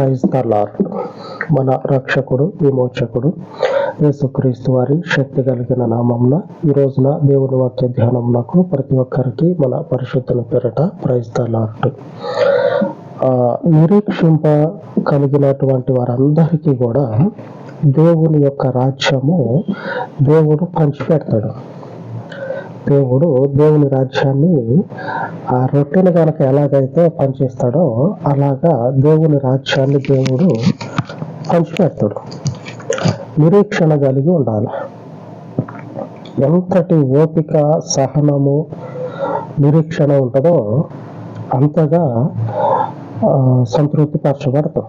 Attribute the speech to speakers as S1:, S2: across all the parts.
S1: Praise the lord మన రక్షకుడు విమోచకుడు యేసుక్రీస్తు వారి శక్తి కలిగిన నామంన ఈ రోజున దేవుని వాక్య ధ్యానంనకు ప్రతి ఒక్కరికి మన పరిశుద్ధుల పేరట ప్రైజ్ ద లార్డ్. ఆ, నిరీక్షింప కలిగినటువంటి వారందరికీ కూడా దేవుని యొక్క రాజ్యము దేవుడు పంచిపెడతాడు. దేవుడు దేవుని రాజ్యాన్ని ఆ రొట్టెను కనుక ఎలాగైతే పనిచేస్తాడో అలాగా దేవుని రాజ్యాన్ని దేవుడు పంచిపెడతాడు. నిరీక్షణ కలిగి ఉండాలి. ఎంతటి ఓపిక సహనము నిరీక్షణ ఉంటుందో అంతగా ఆ, సంతృప్తిపరచబడతాం.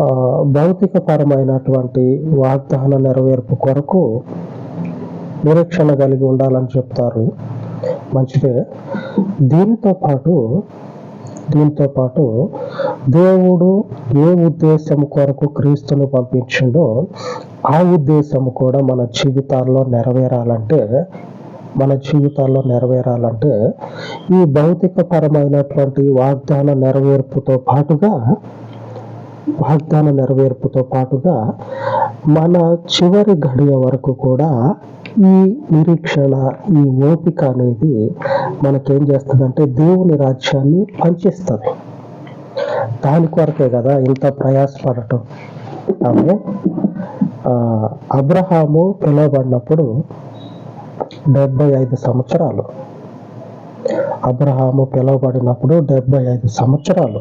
S1: ఆ, భౌతికపరమైనటువంటి వాగ్దాన నెరవేర్పు కొరకు నిరీక్షణ కలిగి ఉండాలని చెప్తారు. మంచిదే దీంతో పాటు దీంతో పాటు దేవుడు ఏ ఉద్దేశం కొరకు క్రీస్తును పంపించిండో ఆ ఉద్దేశం కూడా మన జీవితాల్లో నెరవేరాలంటే మన జీవితాల్లో నెరవేరాలంటే ఈ భౌతిక పరమైనటువంటి వాగ్దాన నెరవేర్పుతో పాటుగా వాగ్దాన నెరవేర్పుతో పాటుగా మన చివరి గడియ వరకు కూడా ఈ నిరీక్షణ ఈ ఓపిక అనేది మనకేం చేస్తుందంటే దేవుని రాజ్యాన్ని పంచిస్తుంది. దాని కొరకే కదా ఇంత ప్రయాసపడటం. ఆమె ఆ, అబ్రహాము పిలువబడినప్పుడు డెబ్బై ఐదు సంవత్సరాలు. అబ్రహాము పిలువబడినప్పుడు డెబ్బై ఐదు సంవత్సరాలు.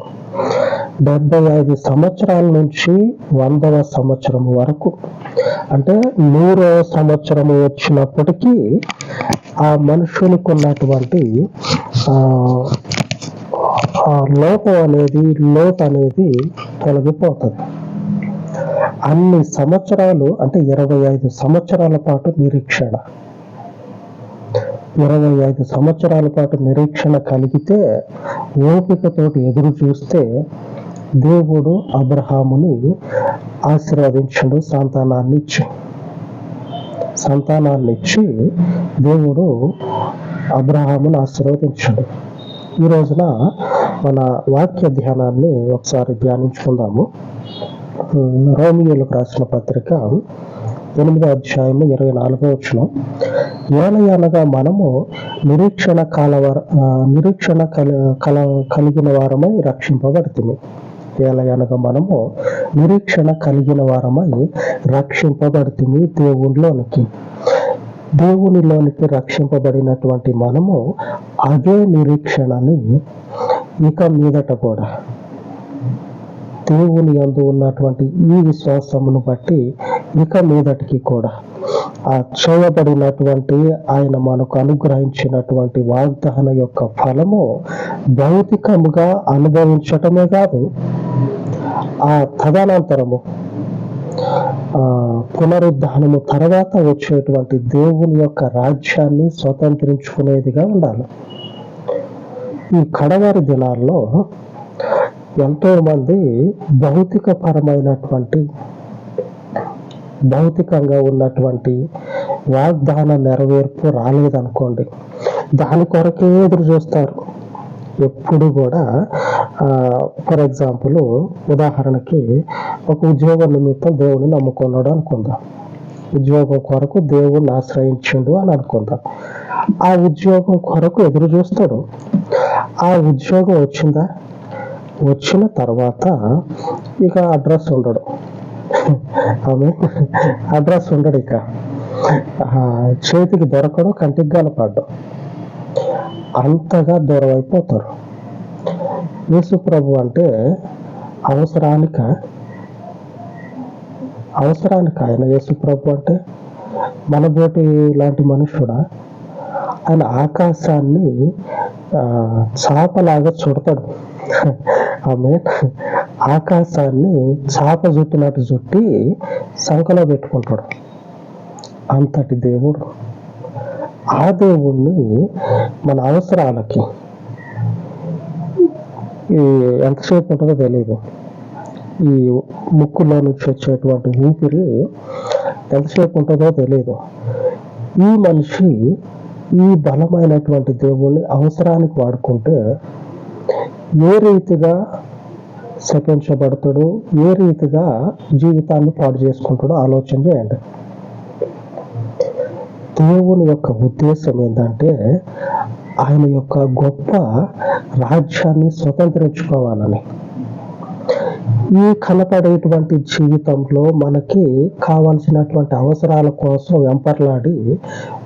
S1: డెబ్బై ఐదు సంవత్సరాల నుంచి వందవ సంవత్సరం వరకు. అంటే నూరవ సంవత్సరం వచ్చినప్పటికీ ఆ మనుషులకు ఉన్నటువంటి లోపం అనేది లోటు అనేది తొలగిపోతుంది. అన్ని సంవత్సరాలు అంటే ఇరవై ఐదు సంవత్సరాల పాటు నిరీక్షణ. ఇరవై ఐదు సంవత్సరాల పాటు నిరీక్షణ కలిగితే ఓపికతోటి ఎదురు చూస్తే దేవుడు అబ్రహాముని ఆశీర్వదించడు సంతానాన్ని ఇచ్చి సంతానాన్ని ఇచ్చి దేవుడు అబ్రహామును ఆశీర్వదించాడు. ఈ రోజున మన వాక్య ధ్యానాన్ని ఒకసారి ధ్యానించుకుందాము. రోమియోలకు రాసిన పత్రిక ఎనిమిదో అధ్యాయము ఇరవై నాలుగో వచ్చిన ఏలయనగా మనము నిరీక్షణ కాల నిరీక్షణ కలి కల కలిగిన వారమై రక్షింపబడుతుంది ఏలయనగా మనము నిరీక్షణ కలిగిన వారమై రక్షింపబడుతుంది దేవునిలోనికి. దేవునిలోనికి రక్షింపబడినటువంటి మనము అదే నిరీక్షణని ఇక మీదట కూడా దేవుని అందు ఉన్నటువంటి ఈ విశ్వాసమును బట్టి ఇక మీదటికి కూడా ఆ చేయబడినటువంటి ఆయన మనకు అనుగ్రహించినటువంటి వాగ్దాన యొక్క ఫలము భౌతికముగా అనుభవించటమే కాదు ఆ తదనంతరము పునరుద్ధానము తర్వాత వచ్చేటువంటి దేవుని యొక్క రాజ్యాన్ని స్వతంత్రించుకునేదిగా ఉండాలి. ఈ కడవారి దినాల్లో ఎంతో మంది భౌతిక పరమైనటువంటి భౌతికంగా ఉన్నటువంటి వాగ్దాన నెరవేర్పు రాలేదనుకోండి దాని కొరకే ఎదురు చూస్తారు ఎప్పుడు కూడా ఫర్ ఎగ్జాంపుల్ ఉదాహరణకి ఒక ఉద్యోగ నిమిత్తం దేవుని నమ్ముకున్నాడు అనుకుందాం. ఉద్యోగం కొరకు దేవుణ్ణి ఆశ్రయించిండు అని అనుకుందాం. ఆ ఉద్యోగం కొరకు ఎదురు చూస్తాడు. ఆ ఉద్యోగం వచ్చిందా? వచ్చిన తర్వాత ఇక అడ్రస్ ఉండడు. ఆమె అడ్రస్ ఉండడు ఇక. ఆ, చేతికి దొరకడం కంటికి కనపడ్డం అంతగా దూరం అయిపోతారు యేసు ప్రభు అంటే అవసరానిక అవసరానికి ఆయన యేసు ప్రభు అంటే మన బోటి లాంటి మనుషుడా? ఆయన ఆకాశాన్ని ఆ, చాపలాగా చుడతాడు. ఆమె ఆకాశాన్ని చాప చుట్టినట్టు చుట్టి సంఖలో పెట్టుకుంటాడు. అంతటి దేవుడు. ఆ దేవుణ్ణి మన అవసరాలకి ఈ ఎంతసేపు ఉంటుందో తెలియదు ఈ ముక్కులో నుంచి వచ్చేటువంటి ఊపిరి ఎంతసేపు ఉంటుందో తెలియదు ఈ మనిషి ఈ బలమైనటువంటి దేవుణ్ణి అవసరానికి వాడుకుంటే ఏ రీతిగా శపించబడతాడు ఏ రీతిగా జీవితాన్ని పాడు చేసుకుంటాడో ఆలోచన చేయండి. దేవుని యొక్క ఉద్దేశం ఏంటంటే ఆయన యొక్క గొప్ప రాజ్యాన్ని స్వతంత్రించుకోవాలని. ఈ కనపడేటువంటి జీవితంలో మనకి కావలసినటువంటి అవసరాల కోసం వెంపర్లాడి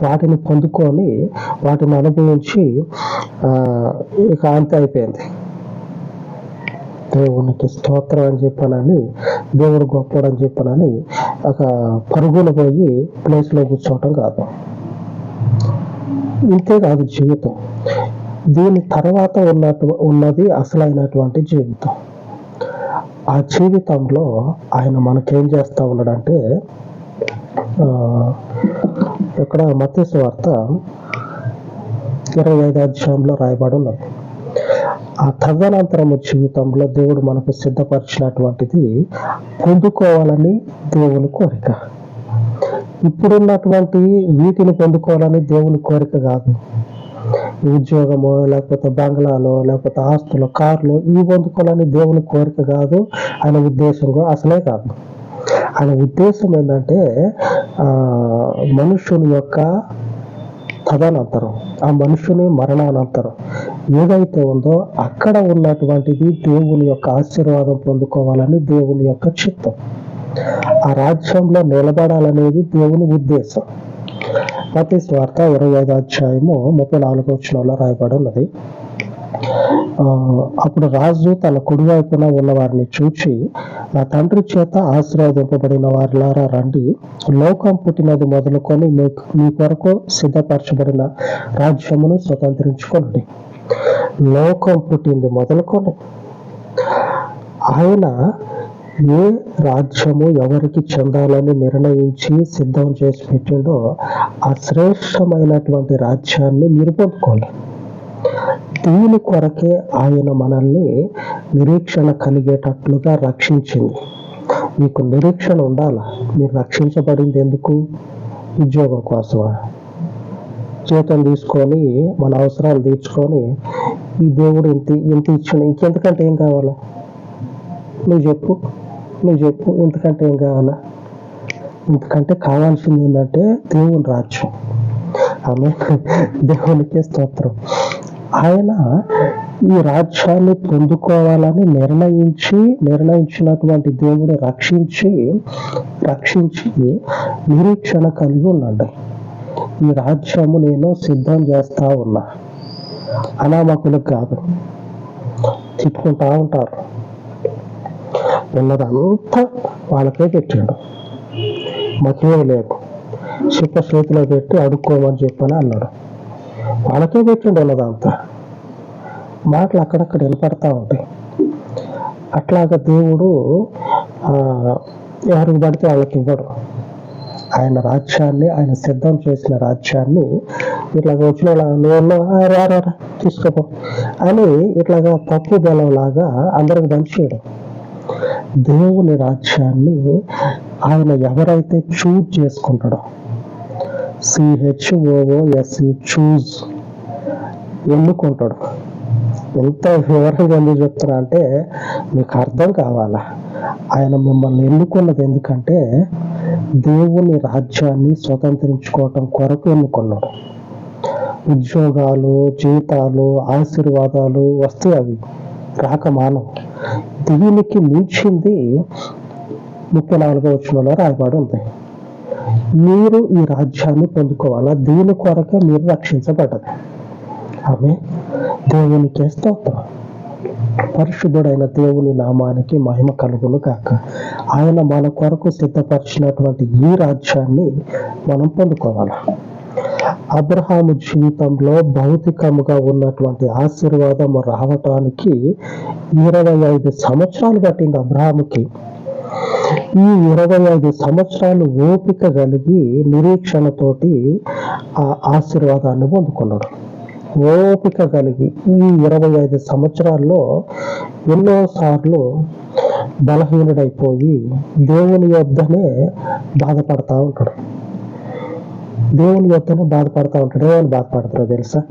S1: వాటిని పొందుకొని వాటిని అనుభవించి ఇక అంత అయిపోయింది. దేవునికి స్తోత్రం అని చెప్పానని దేవుడు గొప్పడు అని చెప్పానని ఒక పరుగులు పోయి ప్లేస్లో కూర్చోవటం కాదు. ఇంతే కాదు జీవితం. దీని తర్వాత ఉన్నట్టు ఉన్నది అసలైనటువంటి జీవితం. ఆ జీవితంలో ఆయన మనకేం చేస్తా ఉన్నాడంటే ఆ, ఇక్కడ మత్స్య వార్త ఇరవై ఐదు అధ్యాయంలో రాయబడి ఉన్నది. ఆ తదనంతరము జీవితంలో దేవుడు మనకు సిద్ధపరిచినటువంటిది పొందుకోవాలని దేవుని కోరిక. ఇప్పుడున్నటువంటి వీటిని పొందుకోవాలని దేవుని కోరిక కాదు. ఉద్యోగము ఉద్యోగమో లేకపోతే బంగ్లాలో లేకపోతే ఆస్తులు కార్లు ఇవి పొందుకోవాలని దేవుని కోరిక కాదు ఆయన ఉద్దేశం అసలే కాదు. ఆయన ఉద్దేశం ఏంటంటే ఆ, మనుషుని యొక్క తదనంతరం ఆ మనుషుని మరణానంతరం. ఏదైతే ఉందో అక్కడ ఉన్నటువంటిది దేవుని యొక్క ఆశీర్వాదం పొందుకోవాలని దేవుని యొక్క చిత్తం. ఆ రాజ్యంలో నిలబడాలనేది దేవుని ఉద్దేశం. ప్రతి స్వార్థ ఇరవై ఐదు అధ్యాయము ముప్పై నాలుగు వచ్చినంలో రాయబడి ఉన్నది. అప్పుడు రాజు తన కుడివైపున ఉన్న వారిని చూచి నా తండ్రి చేత ఆశీర్వదింపబడిన వారిలారా రండి. లోకం పుట్టినది మొదలుకొని మీ- మీ కొరకు సిద్ధపరచబడిన రాజ్యమును స్వతంత్రించుకోండి లోకం పుట్టింది మొదలుకొని. ఆయన ఏ రాజ్యము ఎవరికి చెందాలని నిర్ణయించి సిద్ధం చేసి పెట్టిండో ఆ శ్రేష్టమైనటువంటి రాజ్యాన్ని మీరు పొందుకోవాలి. దీని కొరకే ఆయన మనల్ని నిరీక్షణ కలిగేటట్లుగా రక్షించింది. మీకు నిరీక్షణ ఉండాలా? మీరు రక్షించబడింది ఎందుకు? ఉద్యోగం కోసమా? జీతం తీసుకొని మన అవసరాలు తీర్చుకొని ఈ దేవుడు ఇంత ఇంత ఇచ్చిన ఇంకెంతకంటే ఏం కావాలా? నువ్వు చెప్పు నువ్వు చెప్పు ఇంతకంటే ఏం కావాలా? ఇంతకంటే కావాల్సింది ఏంటంటే దేవుని రాజ్యం. ఆమె దేవునికే స్తోత్రం. ఆయన ఈ రాజ్యాన్ని పొందుకోవాలని నిర్ణయించి నిర్ణయించినటువంటి దేవుడు రక్షించి రక్షించి నిరీక్షణ కలిగి ఉండండి ఈ రాజ్యము నేను సిద్ధం చేస్తా ఉన్నా. అనామకులకు కాదు తిప్పుకుంటా ఉంటారు. ఉన్నదంతా వాళ్ళకే పెట్టాడు. మాకేం లేదు. చిప్ప చేతిలో పెట్టి అడుక్కోమని చెప్పని అన్నాడు. వాళ్ళకే పెట్టిండు ఉన్నదంతా మాటలు అక్కడక్కడ వినపడతా ఉంటాయి. అట్లాగా దేవుడు ఆ, ఎవరికి పడితే వాళ్ళకి ఇవ్వడు. ఆయన రాజ్యాన్ని ఆయన సిద్ధం చేసిన రాజ్యాన్ని ఇట్లాగ వచ్చిన తీసుకోపో అని ఇట్లాగా పప్పు బలంలాగా లాగా అందరికి పంచేయడం దేవుని రాజ్యాన్ని ఆయన ఎవరైతే చూజ్ చేసుకుంటాడో సిహెచ్ఓఓఎస్సి చూజ్ ఎన్నుకుంటాడు ఎంత వివరంగా ఎందుకు చెప్తున్నా అంటే మీకు అర్థం కావాలా? ఆయన మిమ్మల్ని ఎన్నుకున్నది ఎందుకంటే దేవుని రాజ్యాన్ని స్వతంత్రించుకోవటం కొరకు ఎన్నుకున్నాడు. ఉద్యోగాలు జీతాలు ఆశీర్వాదాలు వస్తాయి అవి. రాకమానం దీనికి మించింది ముప్పై నాలుగో వచ్చినలో రాయబడి ఉంది. మీరు ఈ రాజ్యాన్ని పొందుకోవాలా? దీని కొరకే మీరు రక్షించబడ్డది. ఆమె దేవునికి స్తోత్రం. పరిశుద్ధుడైన దేవుని నామానికి మహిమ కలుగును కాక ఆయన మన కొరకు సిద్ధపరిచినటువంటి ఈ రాజ్యాన్ని మనం పొందుకోవాలి? అబ్రహాము జీవితంలో భౌతికముగా ఉన్నటువంటి ఆశీర్వాదం రావటానికి ఇరవై ఐదు సంవత్సరాలు పట్టింది అబ్రహాముకి. ఈ ఇరవై ఐదు సంవత్సరాలు ఓపిక కలిగి నిరీక్షణతోటి ఆ ఆశీర్వాదాన్ని పొందుకున్నాడు. ఓపిక కలిగి ఈ ఇరవై ఐదు సంవత్సరాల్లో ఎన్నోసార్లు బలహీనుడైపోయి దేవుని యొద్దనే బాధపడతా ఉంటాడు. దేవుని యొద్దనే బాధపడతా ఉంటాడు. ఏమని బాధపడతారో తెలుసా?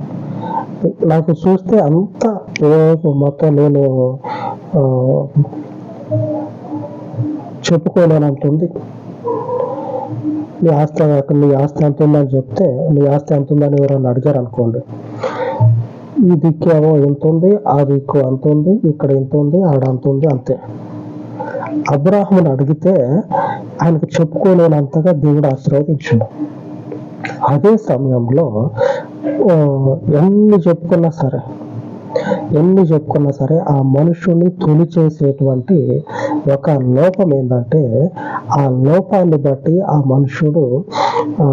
S1: నాకు చూస్తే అంత మొత్తం నేను ఆ, చెప్పుకోలేనంత నీ ఆస్తి నీ ఆస్తి ఎంత ఉందని చెప్తే నీ ఆస్తి ఎంత ఉందని ఎవరైనా అడిగారు అనుకోండి ఈ దిక్కేమో ఎంత ఉంది ఆ దిక్కు అంత ఉంది ఇక్కడ ఎంత ఉంది ఆడ అంత ఉంది అంతే. అబ్రాహ్మను అడిగితే ఆయనకు చెప్పుకోలేనంతగా దేవుడు ఆశీర్వదించాడు. అదే సమయంలో ఎన్ని చెప్పుకున్నా సరే ఎన్ని చెప్పుకున్నా సరే ఆ మనుషుని తొలి చేసేటువంటి ఒక లోపం ఏంటంటే ఆ లోపాన్ని బట్టి ఆ మనుషుడు ఆ,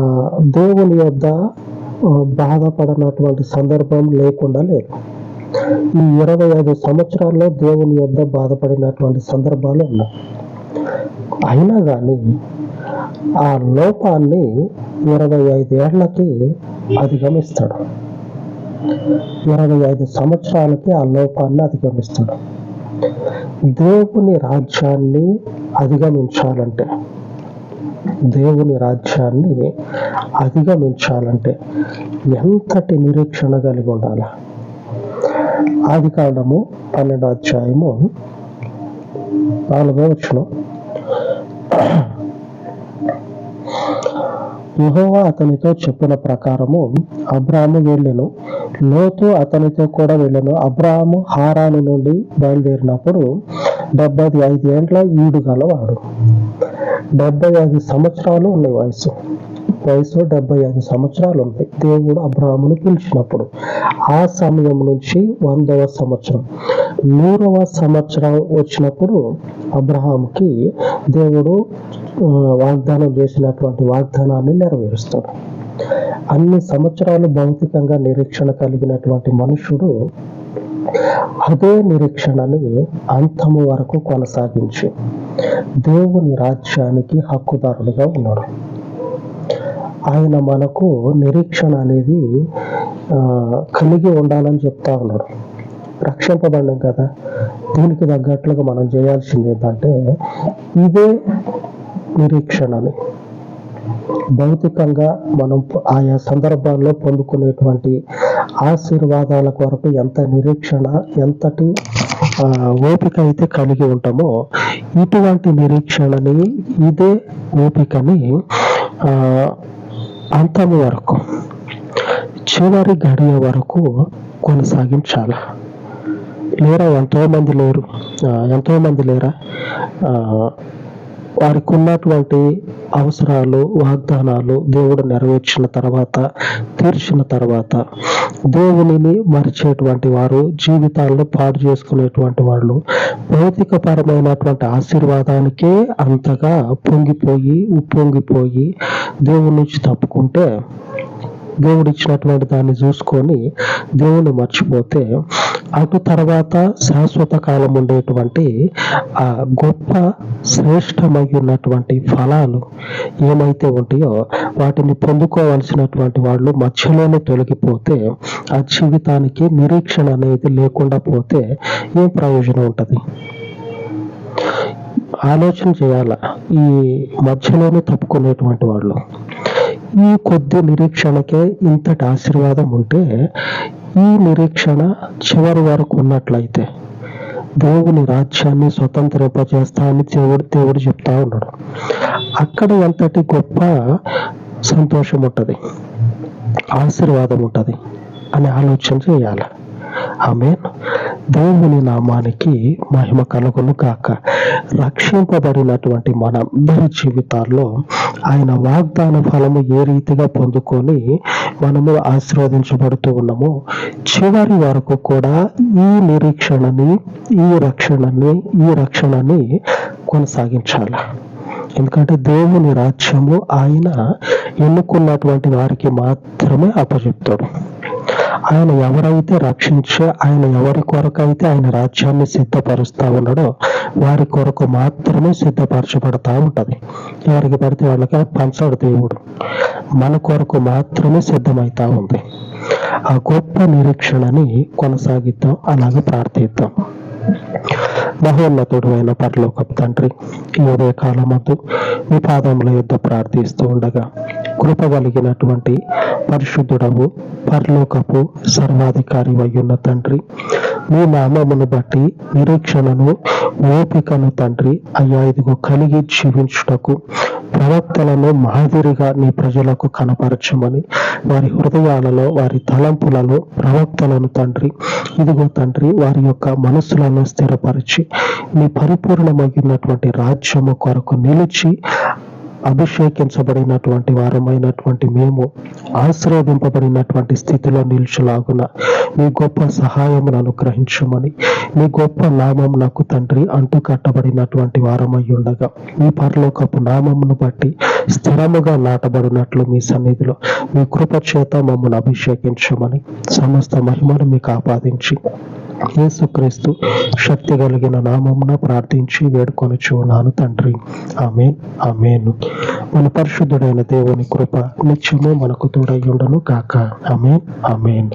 S1: దేవుని యొద్ద బాధపడనటువంటి సందర్భం లేకుండా లేదు. ఈ ఇరవై ఐదు సంవత్సరాల్లో దేవుని యొద్ద బాధపడినటువంటి సందర్భాలు ఉన్నాయి. అయినా కానీ ఆ లోపాన్ని ఇరవై ఐదు ఏళ్ళకి అధిగమిస్తాడు. ఇరవై ఐదు సంవత్సరాలకి ఆ లోపాన్ని అధిగమిస్తాడు. దేవుని రాజ్యాన్ని అధిగమించాలంటే దేవుని రాజ్యాన్ని అధిగమించాలంటే ఎంతటి నిరీక్షణ కలిగి ఉండాలి? ఆది కాండము పన్నెండో అధ్యాయము నాలుగో వచ్చిన యహోవా అతనితో చెప్పిన ప్రకారము అబ్రాము వెళ్ళెను. లోతు అతనితో కూడా వెళ్ళెను. అబ్రాము హారాను నుండి బయలుదేరినప్పుడు డెబ్బై ఐదు ఏండ్ల ఈడు గలవాడు డెబ్బై ఐదు సంవత్సరాలు ఉన్నాయి వయసు. వయసు డెబ్బై ఐదు సంవత్సరాలు ఉంటాయి దేవుడు అబ్రాహ్మును పిలిచినప్పుడు. ఆ సమయం నుంచి వందవ సంవత్సరం. నూరవ సంవత్సరం వచ్చినప్పుడు అబ్రహాంకి దేవుడు వాగ్దానం చేసినటువంటి వాగ్దానాన్ని నెరవేరుస్తాడు. అన్ని సంవత్సరాలు భౌతికంగా నిరీక్షణ కలిగినటువంటి మనుషుడు అదే నిరీక్షణని అంతము వరకు కొనసాగించి. దేవుని రాజ్యానికి హక్కుదారుడుగా ఉన్నాడు. ఆయన మనకు నిరీక్షణ అనేది ఆ, కలిగి ఉండాలని చెప్తా ఉన్నాడు. రక్షింపబడ్డాం కదా. దీనికి తగ్గట్లుగా మనం చేయాల్సింది ఏంటంటే ఇదే నిరీక్షణని. భౌతికంగా మనం ఆయా సందర్భాల్లో పొందుకునేటువంటి ఆశీర్వాదాల కొరకు ఎంత నిరీక్షణ ఎంతటి ఆ, ఓపిక అయితే కలిగి ఉంటామో ఇటువంటి నిరీక్షణని ఇదే ఓపికని ఆ, వరకు చివరి గడియ వరకు కొనసాగించాలి. లేరా ఎంతో మంది లేరు? ఎంతో మంది లేరా? వారికి ఉన్నటువంటి అవసరాలు వాగ్దానాలు దేవుడు నెరవేర్చిన తర్వాత తీర్చిన తర్వాత దేవునిని మరిచేటువంటి వారు జీవితాలను పాడు చేసుకునేటువంటి వాళ్ళు భౌతిక పరమైనటువంటి ఆశీర్వాదానికే అంతగా పొంగిపోయి ఉప్పొంగిపోయి దేవుడి నుంచి తప్పుకుంటే దేవుడు ఇచ్చినటువంటి దాన్ని చూసుకొని దేవుని మర్చిపోతే అటు తర్వాత శాశ్వత కాలం ఉండేటువంటి ఆ గొప్ప శ్రేష్టమై ఉన్నటువంటి ఫలాలు ఏమైతే ఉంటాయో వాటిని పొందుకోవాల్సినటువంటి వాళ్ళు మధ్యలోనే తొలగిపోతే ఆ జీవితానికి నిరీక్షణ అనేది లేకుండా పోతే ఏం ప్రయోజనం ఉంటుంది? ఆలోచన చేయాల? ఈ మధ్యలోనే తప్పుకునేటువంటి వాళ్ళు ఈ కొద్ది నిరీక్షణకే ఇంతటి ఆశీర్వాదం ఉంటే ఈ నిరీక్షణ చివరి వరకు ఉన్నట్లయితే దేవుని రాజ్యాన్ని స్వతంత్రింపజేస్తా అని దేవుడు దేవుడు చెప్తా ఉన్నాడు. అక్కడ ఎంతటి గొప్ప సంతోషం ఉంటది? ఆశీర్వాదం ఉంటది అని ఆలోచన చేయాలి. ఆమె దేవుని నామానికి మహిమ కలుగును కాక రక్షింపబడినటువంటి మనందరి జీవితాల్లో ఆయన వాగ్దాన ఫలము ఏ రీతిగా పొందుకొని మనము ఆశీర్వదించబడుతూ ఉన్నామో చివరి వరకు కూడా ఈ నిరీక్షణని ఈ రక్షణని ఈ రక్షణని కొనసాగించాలి? ఎందుకంటే దేవుని రాజ్యము ఆయన ఎన్నుకున్నటువంటి వారికి మాత్రమే అప్పచెప్తాడు. ఆయన ఎవరైతే రక్షించే ఆయన ఎవరి కొరకైతే ఆయన రాజ్యాన్ని సిద్ధపరుస్తా ఉన్నాడో వారి కొరకు మాత్రమే సిద్ధపరచబడతా ఉంటది. ఎవరికి పడితే వాళ్ళకి పంచాడు దేవుడు. మన కొరకు మాత్రమే సిద్ధమవుతా ఉంది. ఆ గొప్ప నిరీక్షణని కొనసాగిద్దాం అలాగే ప్రార్థిద్దాం. మహోన్నతుడు అయిన పరలోకం తండ్రి ఈ ఉదయ కాలమందు మీ పాదముల యొద్ద ప్రార్థిస్తూ ఉండగా కృప కలిగినటువంటి పరిశుద్ధుడవు పరలోకపు సర్వాధికారి అయ్యున్న తండ్రి మీ నామమును బట్టి నిరీక్షణను ఓపికను తండ్రి అయ్యా ఇదిగో కలిగి జీవించుటకు ప్రవక్తలను మాదిరిగా నీ ప్రజలకు కనపరచమని వారి హృదయాలలో వారి తలంపులలో ప్రవక్తలను తండ్రి ఇదిగో తండ్రి వారి యొక్క మనసులను స్థిరపరిచి నీ పరిపూర్ణమైనటువంటి రాజ్యము కొరకు నిలిచి అభిషేకించబడినటువంటి వారమైనటువంటి మేము ఆశీర్వదింపబడినటువంటి స్థితిలో నిల్చులాగున మీ గొప్ప సహాయమును అనుగ్రహించమని మీ గొప్ప నామం నాకు తండ్రి అంటు కట్టబడినటువంటి వారమై ఉండగా మీ పరలోకపు నామమును బట్టి స్థిరముగా నాటబడినట్లు మీ సన్నిధిలో మీ కృప చేత మమ్మల్ని అభిషేకించమని సమస్త మహిమను మీకు ఆపాదించి యేసుక్రీస్తు శక్తి కలిగిన నామమున ప్రార్థించి వేడుకొని చూనాను తండ్రి. ఆమె ఆమెను. మన పరిశుద్ధుడైన దేవుని కృప నిత్యము మనకు తోడై కాక ఆమెన్ ఆమెన్.